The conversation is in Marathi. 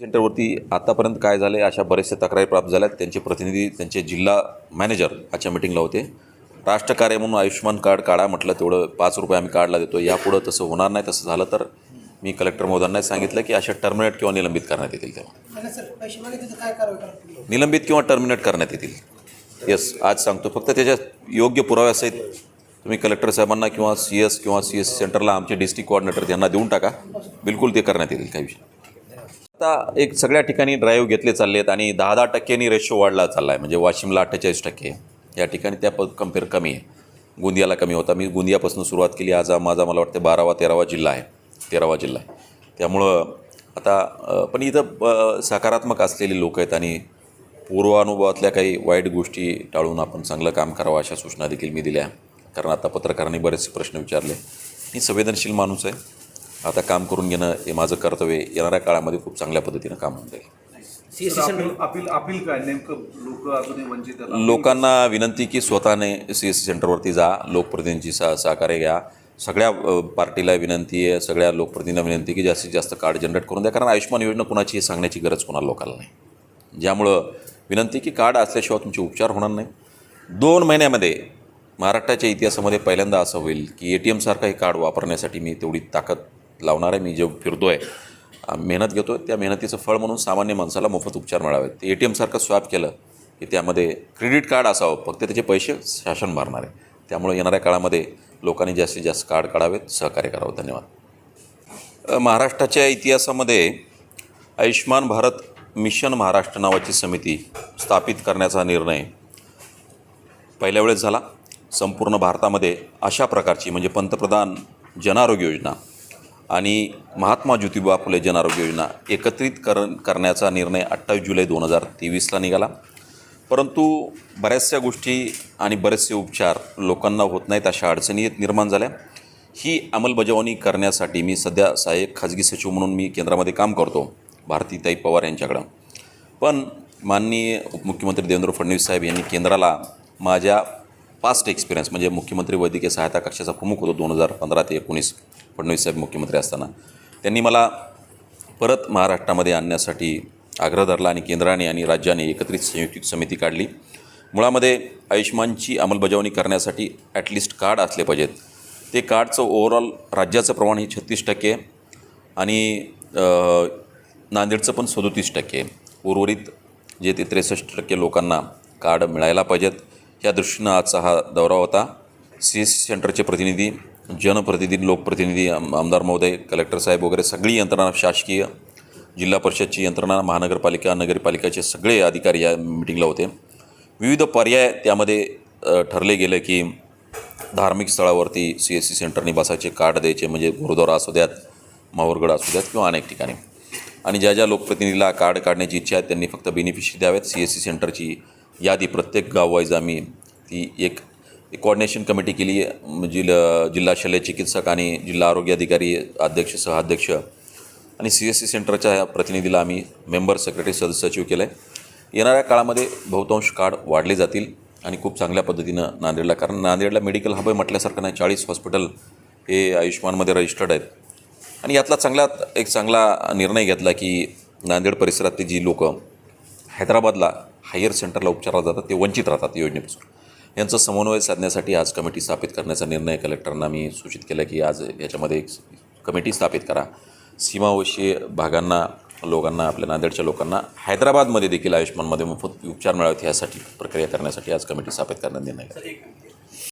सेंटरवरती आतापर्यंत काय झाले अशा बरेचसे तक्रारी प्राप्त झाल्यात. त्यांचे प्रतिनिधी त्यांचे जिल्हा मॅनेजर आजच्या मिटिंगला होते. राष्ट्रकार्य म्हणून आयुष्यमान कार्ड काढा म्हटलं तेवढं पाच रुपये आम्ही कार्डला देतो यापुढं तसं होणार नाही तसं झालं तर मी कलेक्टर महोदयांना सांगितलं की अशा टर्मिनेट किंवा निलंबित करण्यात येतील तेव्हा. निलंबित किंवा टर्मिनेट करण्यात येतील. येस आज सांगतो. फक्त त्याच्या योग्य पुराव्यासहित तुम्ही कलेक्टर साहेबांना किंवा सी एस किंवा सी एस सेंटरला आमचे डिस्ट्रिक्ट कोऑर्डिनेटर यांना देऊन टाका. बिलकुल ते करण्यात येतील काही विषय आता एक सगळ्या ठिकाणी ड्राईव्ह घेतले चालले आहेत आणि दहा दहा टक्क्यांनी रेशो वाढला चालला आहे म्हणजे वाशिमला अठ्ठेचाळीस टक्के. या ठिकाणी त्या प कंपेअर कमी आहे. गोंदियाला कमी होता. मी गोंदियापासून सुरुवात केली. आज माझा मला वाटतं बारावा तेरावा जिल्हा आहे. तेरावा जिल्हा आहे. त्यामुळं आता पण इथं सकारात्मक असलेली लोक आहेत आणि पूर्वानुभवातल्या काही वाईट गोष्टी टाळून आपण चांगलं काम करावं अशा सूचना देखील मी दिल्या. कारण आता पत्रकारांनी बरेचसे प्रश्न विचारले. मी संवेदनशील माणूस आहे. आता काम करून घेणं हे माझं कर्तव्य आहे. येणाऱ्या काळामध्ये खूप चांगल्या पद्धतीनं काम होऊन जाईल. सर, अपील अपील अपील काय? नेमकं लोक अजूनही वंचित आहेत. लोकांना विनंती की स्वतःने सी एस सी सेंटरवरती जा. लोकप्रतिनिधींची सा सहकार्य घ्या. सगळ्या पार्टीला विनंती आहे. सगळ्या लोकप्रतिनिधींना विनंती की जास्तीत जास्त कार्ड जनरेट करून द्या. कारण आयुष्यमान योजना कुणाची हे सांगण्याची गरज कोणाला लोकांना नाही. ज्यामुळं विनंती की कार्ड असल्याशिवाय तुमचे उपचार होणार नाही. दोन महिन्यामध्ये महाराष्ट्राच्या इतिहासामध्ये पहिल्यांदा असं होईल की ए टी एमसारखं हे कार्ड वापरण्यासाठी मी तेवढी ताकद लावणार आहे मी जे फिरतो आहे मेहनत घेतो त्या मेहनतीचं फळ म्हणून सामान्य माणसाला मोफत उपचार मिळावेत. ए टी एमसारखं स्वॅप केलं की त्यामध्ये क्रेडिट कार्ड असावं फक्त त्याचे पैसे शासन भरणार आहे. त्यामुळे येणाऱ्या काळामध्ये लोकांनी जास्तीत जास्त कार्ड काढावेत सहकार्य करावं. धन्यवाद. महाराष्ट्राच्या इतिहासामध्ये आयुष्मान भारत मिशन महाराष्ट्र नावाची समिती स्थापित करण्याचा निर्णय पहिल्या वेळेस झाला. संपूर्ण भारतामध्ये अशा प्रकारची म्हणजे पंतप्रधान जनआरोग्य योजना आणि महात्मा ज्योतिबा फुले जनआरोग्य योजना एकत्रित कर करण्याचा निर्णय अठ्ठावीस जुलै दोन हजार तेवीसला निघाला. परंतु बऱ्याचशा गोष्टी आणि बरेचसे उपचार लोकांना होत नाहीत अशा अडचणी निर्माण झाल्या. ही अंमलबजावणी करण्यासाठी मी सध्या सहाय्यक खाजगी सचिव म्हणून मी केंद्रामध्ये काम करतो भारतीताई पवार यांच्याकडं. पण माननीय उपमुख्यमंत्री देवेंद्र फडणवीस साहेब यांनी केंद्राला माझ्या पास्ट एक्सपिरियन्स म्हणजे मुख्यमंत्री वैद्यकीय सहायता कक्षाचा प्रमुख होतो दोन हजार पंधरा ते एकोणीस फडणवीस साहेब मुख्यमंत्री असताना. त्यांनी मला परत महाराष्ट्रामध्ये आणण्यासाठी आग्रह धरला आणि केंद्राने आणि राज्याने एकत्रित संयुक्त समिती काढली. मुळामध्ये आयुष्मानची अंमलबजावणी करण्यासाठी ॲटलिस्ट कार्ड असले पाहिजेत. ते कार्डचं ओव्हरऑल राज्याचं प्रमाण हे छत्तीस टक्के आणि नांदेडचं पण सदोतीस टक्के. उर्वरित जे ते त्रेसष्ट टक्के लोकांना कार्ड मिळायला पाहिजेत. या दृष्टीनं आजचा हा दौरा होता. सी एस सी सेंटरचे प्रतिनिधी जनप्रतिनिधी लोकप्रतिनिधी आम- आमदार महोदय कलेक्टर साहेब वगैरे सगळी यंत्रणा शासकीय जिल्हा परिषदची यंत्रणा महानगरपालिका नगरपालिकाचे सगळे अधिकारी या मिटिंगला होते. विविध पर्याय त्यामध्ये ठरले गेले की धार्मिक स्थळावरती सी एस सी सेंटरनी बसायचे कार्ड द्यायचे म्हणजे गुरुद्वारा असू द्यात माहूरगड असू द्यात किंवा अनेक ठिकाणी. आणि ज्या ज्या लोकप्रतिनिधीला कार्ड काढण्याची इच्छा आहे त्यांनी फक्त बेनिफिशरी द्यावेत. सी एस सी सेंटरची यादी प्रत्येक गाववाईज आम्ही ती एक कोऑर्डिनेशन कमिटी केली. म्हणजे आहे जिल्हा जिल्हा शल्य चिकित्सक आणि जिल्हा आरोग्य अधिकारी अध्यक्ष सहाध्यक्ष आणि सी एस सी सेंटरच्या या प्रतिनिधीला आम्ही मेंबर सेक्रेटरी सदस्य सचिव केलं आहे येणाऱ्या काळामध्ये बहुतांश कार्ड वाढले जातील आणि खूप चांगल्या पद्धतीनं नांदेडला कारण नांदेडला मेडिकल हब आहे म्हटल्यासारखं नाही. चाळीस हॉस्पिटल हे आयुष्मानमध्ये रजिस्टर्ड आहेत. आणि यातला चांगला एक चांगला निर्णय घेतला की नांदेड परिसरातली जी लोकं हैदराबादला हायर सेंटरला उपचाराला जातात ते वंचित राहतात योजनेपासून. यांचं समन्वय साधण्यासाठी आज कमिटी स्थापित करण्याचा निर्णय कलेक्टरना मी सूचित केला की आज याच्यामध्ये एक कमिटी स्थापित करा. सीमावशी भागांना लोकांना आपल्या नांदेडच्या लोकांना हैदराबादमध्ये देखील आयुष्यमानमध्ये मोफत उपचार मिळावेत यासाठी प्रक्रिया करण्यासाठी आज कमिटी स्थापित करण्याचा निर्णय घेतला.